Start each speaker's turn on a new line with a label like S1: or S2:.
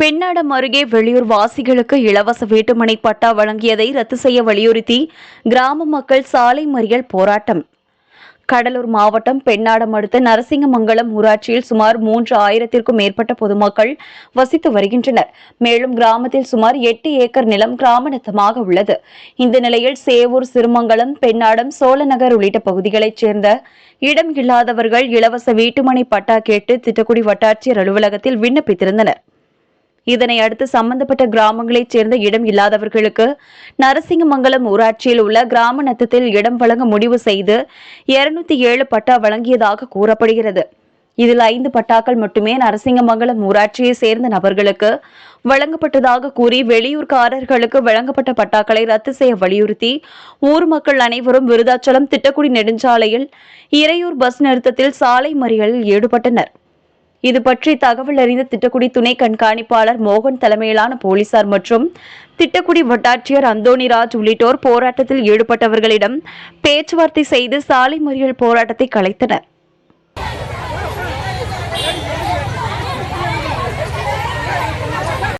S1: பெண்ணாடம் அருகே வெளியூர் வாசிகளுக்கு இலவச வீட்டுமனை பட்டா வழங்கியதை ரத்து செய்ய வலியுறுத்தி கிராம மக்கள் சாலை மறியல் போராட்டம். கடலூர் மாவட்டம் பெண்ணாடம் அடுத்த நரசிங்கமங்கலம் ஊராட்சியில் சுமார் மூன்று ஆயிரத்திற்கும் மேற்பட்ட பொதுமக்கள் வசித்து வருகின்றனர். மேலும் கிராமத்தில் சுமார் எட்டு ஏக்கர் நிலம் கிராமநத்தமாக உள்ளது. இந்த நிலையில் சேவூர் சிறுமங்கலம் பெண்ணாடம் சோழநகர் உள்ளிட்ட பகுதிகளைச் சேர்ந்த இடம் இல்லாதவர்கள் இலவச வீட்டுமனை பட்டா கேட்டு திட்டக்குடி வட்டாட்சியர் அலுவலகத்தில் விண்ணப்பித்திருந்தனர். இதனை அடுத்து சம்பந்தப்பட்ட கிராமங்களைச் சேர்ந்த இடம் இல்லாதவர்களுக்கு நரசிங்கமங்கலம் ஊராட்சியில் உள்ள கிராம நத்தத்தில் இடம் வழங்க முடிவு செய்து இருநூத்தி ஏழு பட்டா வழங்கியதாக கூறப்படுகிறது. இதில் ஐந்து பட்டாக்கள் மட்டுமே நரசிங்கமங்கலம் ஊராட்சியை சேர்ந்த நபர்களுக்கு வழங்கப்பட்டதாக கூறி வெளியூர்காரர்களுக்கு வழங்கப்பட்ட பட்டாக்களை ரத்து செய்ய வலியுறுத்தி ஊர் மக்கள் அனைவரும் விருதாச்சலம் திட்டக்குடி நெடுஞ்சாலையில் இறையூர் பஸ் நிறுத்தத்தில் சாலை மறியலில் ஈடுபட்டனர். இது பற்றி தகவல் அறிந்த திட்டக்குடி துணை கண்காணிப்பாளர் மோகன் தலைமையிலான போலீசார் மற்றும் திட்டக்குடி வட்டாட்சியர் அந்தோணிராஜ் உள்ளிட்டோர் போராட்டத்தில் ஈடுபட்டவர்களிடம் பேச்சுவார்த்தை செய்து சாலை மறியல் போராட்டத்தை கலைத்தனர்.